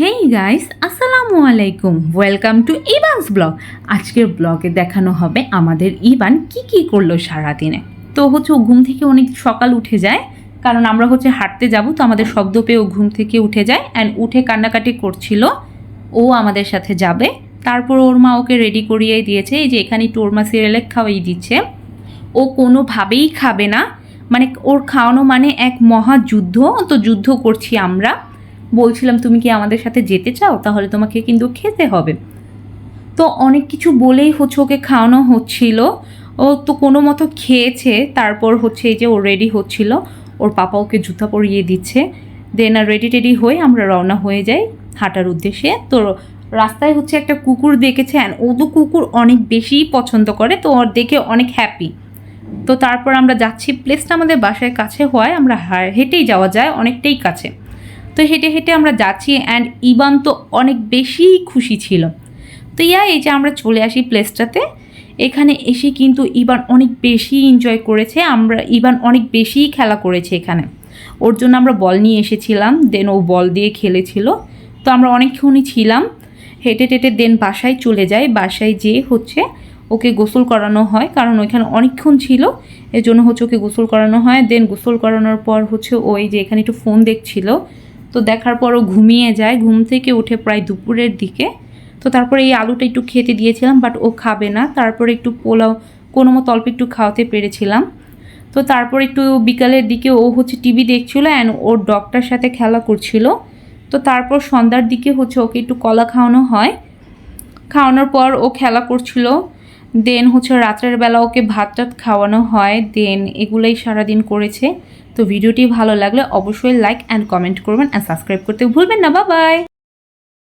Hey guys আসসালামু আলাইকুম। Welcome to ইবানস blog আজকের ব্লগে দেখানো হবে আমাদের ইবান কি কি করল সারাদিনে। তো হচ্ছে ও ঘুম থেকে অনেক সকাল উঠে যায়, কারণ আমরা হচ্ছে হাঁটতে যাব, তো আমাদের শব্দ পেয়ে ও ঘুম থেকে উঠে যায় অ্যান্ড উঠে কান্নাকাটি করছিল। ও আমাদের সাথে যাবে। তারপর ওর মা ওকে রেডি করিয়ে দিয়েছে, এই যে এখানে একটু ওর মা সিরিয়ালে খাওয়াই দিচ্ছে। ও কোনোভাবেই খাবে না। মানে ওর খাওয়ানো মানে এক মহাযুদ্ধ, তো যুদ্ধ করছি আমরা। বলছিলাম, তুমি কি আমাদের সাথে যেতে চাও? তাহলে তোমাকে কিন্তু খেতে হবে। তো অনেক কিছু বলেই হচ্ছে, ওকে খাওয়ানো হচ্ছিল। ও তো কোনো মতো খেয়েছে, তারপর হচ্ছে এই যে ও রেডি হচ্ছিল। ওর পাপা ওকে জুতা পরিয়ে দিচ্ছে। দেন আর রেডি টেডি হয়ে আমরা রওনা হয়ে যাই হাঁটার উদ্দেশ্যে। তো রাস্তায় হচ্ছে একটা কুকুর দেখেছে, and ও তো কুকুর অনেক বেশিই পছন্দ করে, তো ওর দেখে অনেক হ্যাপি তো তারপর আমরা যাচ্ছি প্লেসটা আমাদের বাসায় কাছে হওয়ায় আমরা হেঁটেই যাওয়া যায়, অনেকটাই কাছে। তো হেঁটে হেঁটে আমরা যাচ্ছি অ্যান্ড ইবান তো অনেক বেশি খুশি ছিল। তো ইয়া, এই যে আমরা চলে আসি প্লেসটাতে এখানে এসে কিন্তু ইবান অনেক বেশি এনজয় করেছে, আমরা, ইবান অনেক বেশি খেলা করেছে এখানে। ওর জন্য আমরা বল নিয়ে এসেছিলাম দেন ও বল দিয়ে খেলেছিল। তো আমরা অনেকক্ষণই ছিলাম, হেঁটে টেটে দেন বাসায় চলে যায়, বাসায় যেয়ে হচ্ছে ওকে গোসল করানো হয়, কারণ ওইখানে অনেকক্ষণ ছিল, এর জন্য হচ্ছে ওকে গোসল করানো হয়। দেন গোসল করানোর পর হচ্ছে ওই যে এখানে একটু ফোন দেখছিল তো দেখার পর ও ঘুমিয়ে যায়। ঘুম থেকে উঠে প্রায় দুপুরের দিকে। তো তারপরে এই আলুটা একটু খেতে দিয়েছিলাম বাট ও খাবে না। তারপরে একটু পোলাও, কোনো মতো অল্প একটু খাওয়াতে পেরেছিলাম। তো তারপর একটু বিকালের দিকে ও হচ্ছে টিভি দেখছিল অ্যান্ড ওর ডগটার সাথে খেলা করছিল। তো তারপর সন্ধ্যার দিকে হচ্ছে ওকে একটু কলা খাওয়ানো হয়। খাওয়ানোর পর ও খেলা করছিল। দেন হচ্ছে রাত্রের বেলা ওকে ভাত টাত খাওয়ানো হয়। দেন এগুলোই সারাদিন করেছে। তো ভিডিওটি ভালো লাগলে অবশ্যই লাইক অ্যান্ড কমেন্ট করবেন অ্যান্ড সাবস্ক্রাইব করতে ভুলবেন না। বা বাই